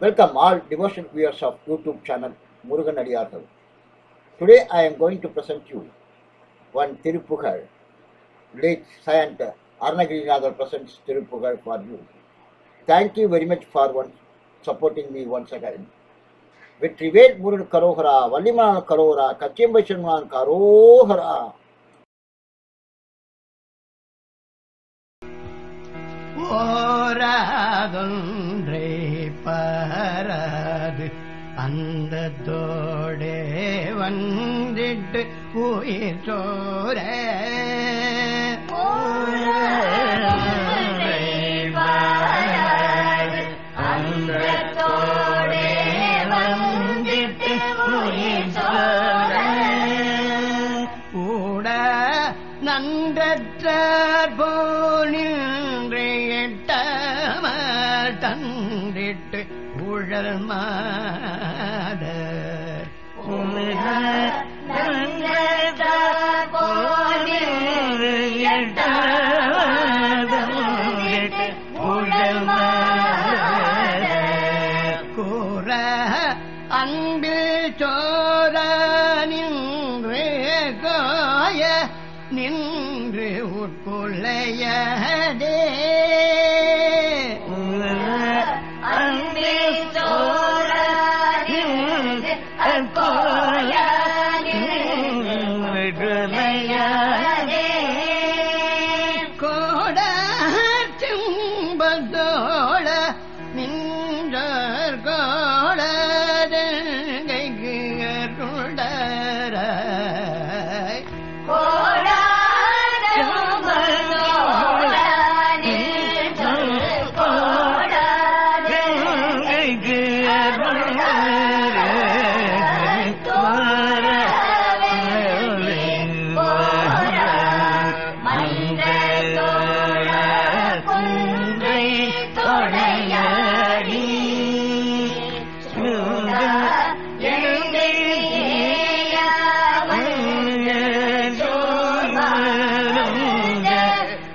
Welcome all devotion viewers of YouTube channel Murugan அடியார்கள் today I am going to present you one Thiruppugazh late Saint Arnagirinathar presents Tirupugar for you. Thank you very much for one, supporting me once again. Vetrivel Murugan கரோகரா வள்ளிமலான கரோகரா கச்சியம்பை சென்மான் கரோகரா ஓராதொன்றே பாராது அந்த தோடே வந்திட்டு உயிர் சோர. கூட நன்றற்றார் உழல் மாட கூற அன்பில் சோர நின்று கோய நின்று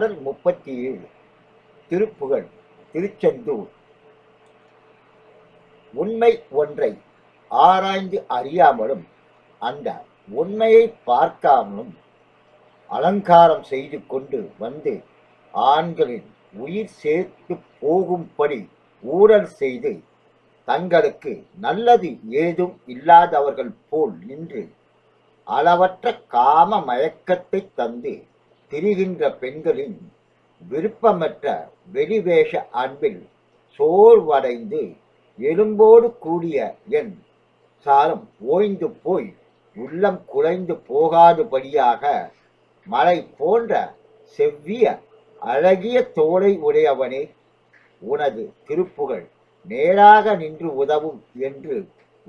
பாடல் முப்பத்தி ஏழு திருப்புகழ் திருச்செந்தூர். உண்மை ஒன்றை ஆராய்ந்து அறியாமலும் அந்த உண்மையை பார்க்காமலும் அலங்காரம் செய்து கொண்டு வந்து ஆண்களின் உயிர் சேர்த்து போகும்படி ஊழல் செய்து தங்களுக்கு நல்லது ஏதும் இல்லாதவர்கள் போல் நின்று அளவற்ற காம மயக்கத்தை தந்து திரிகின்ற பெண்களின் விருப்பமற்ற வெளிவேஷ அன்பில் சோர்வடைந்து எலும்போடு கூடிய என் சாரம் ஓய்ந்து போய் உள்ளம் குலைந்து போகாதபடியாக மலை போன்ற செவ்விய அழகிய தோலை உடையவனே உனது திருப்புகழ் நேராக நின்று உதவும் என்று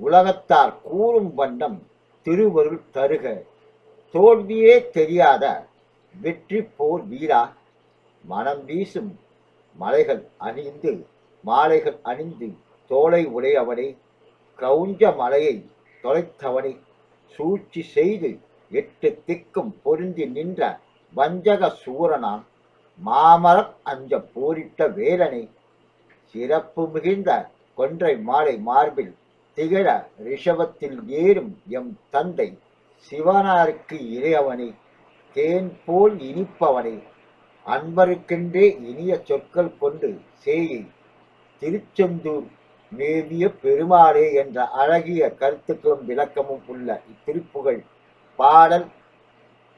உலகத்தார் கூறும் வண்ணம் திருவருள் தருக. தோல்வியே தெரியாத வெற்றி போர் வீரா. மனம் வீசும் மலைகள் அணிந்து மாலைகள் அணிந்து தோலை உடையவனே கிரௌஞ்ச மலையை தொலைத்தவனே. சூழ்ச்சி செய்து எட்டு திக்கும் பொருந்தி நின்ற வஞ்சக சூரனான் மாமரம் அஞ்ச போரிட்ட வேலனை. சிறப்பு மிகுந்த கொன்றை மாலை மார்பில் திகழ ரிஷபத்தில் ஏறும் எம் தந்தை. சிவனாருக்கு இறையவனே. தேன் போல் இனிப்பவனே. அன்பருக்கென்றே இனிய சொற்கள் கொண்டு சேயை. திருச்செந்தூர் மேவிய பெருமாளே என்ற அழகிய கருத்துக்களும் விளக்கமும் உள்ள இத்திருப்புகழ் பாடல்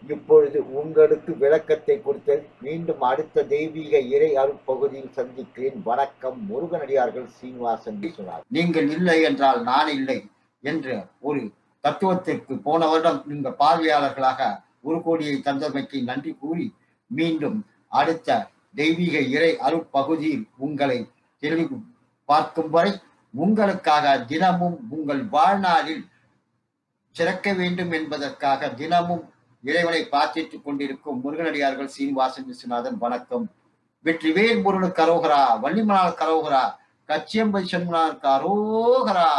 இப்பொழுது உங்களுக்கு விளக்கத்தை கொடுத்தல் மீண்டும் அடுத்த தெய்வீக இறை அருப்பகுதியில் சந்திக்கிறேன். வணக்கம் முருகனடியார்கள் சீனிவாசன் சொன்னார் நீங்கள் இல்லை என்றால் நான் இல்லை என்ற ஒரு தத்துவத்திற்கு போன வருடம் நீங்கள் பார்வையாளர்களாக ஒரு கோடியை தந்தமைக்கு நன்றி கூறி மீண்டும் அடுத்த தெய்வீக இறை அருட்பகுதியில் உங்களை தெளி பார்க்கும் வரை உங்களுக்காக தினமும் உங்கள் வாழ்நாளில் சிறக்க வேண்டும் என்பதற்காக தினமும் இறைவனை பார்த்திட்டுக் கொண்டிருக்கும் முருகனடியார்கள் சீனிவாசன் விஸ்வநாதன் வணக்கம். வெற்றிவேல் முருகனுக்கு கரோகரா வள்ளிமலால் கரோகரா கச்சியம்பை சண்முனாருக்கு அரோகரா.